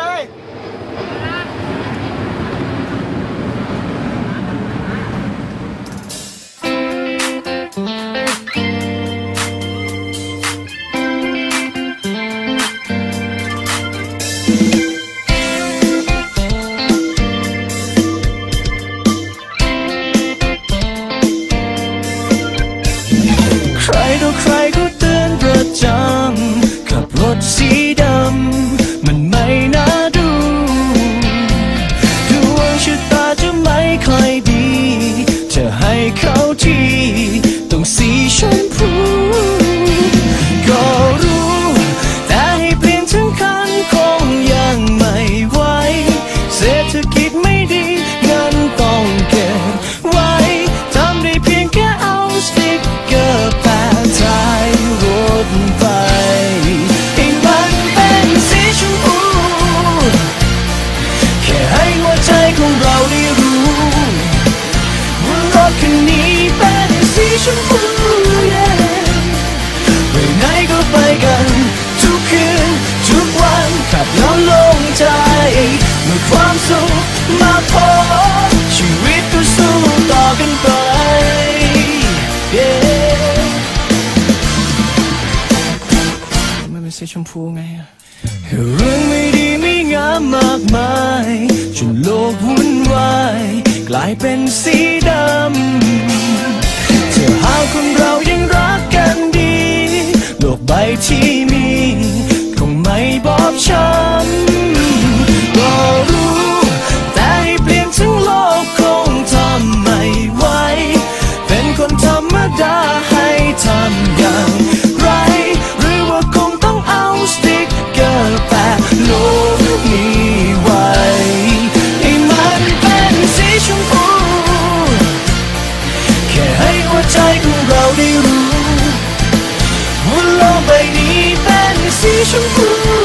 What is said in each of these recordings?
เลย สีชมพูไงเรื่องไม่ดีไม่งามมากมายจนโลกวุ่นวายกลายเป็นสีดำเธอหาคนเรายังรักกันดี โลกใบที่มี คงไม่บอบช้ำ you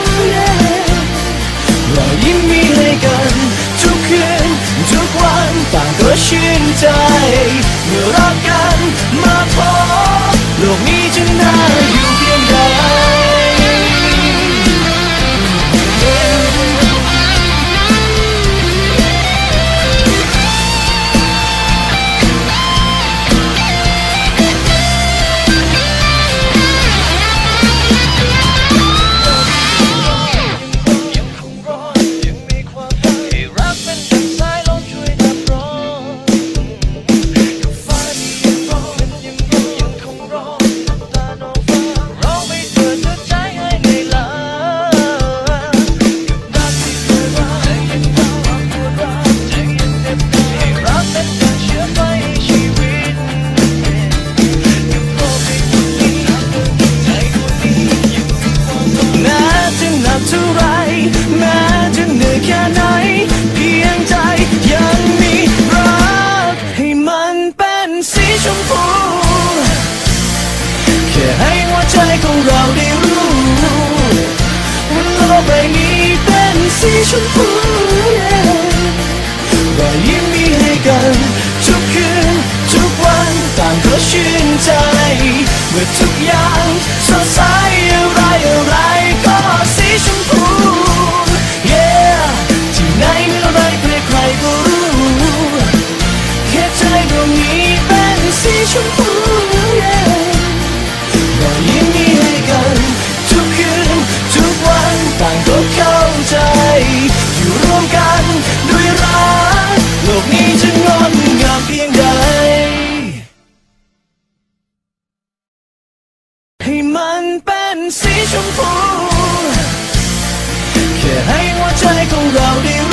ชมพูรอยยิ้มมีให้กัน ทุกคืน ทุกวันต่างก็ชื่นใจ เมื่อทุกอย่าง นี้จะงอดงามเพียงใด ให้มันเป็นสีชมพู แค่ให้หัวใจของเราได้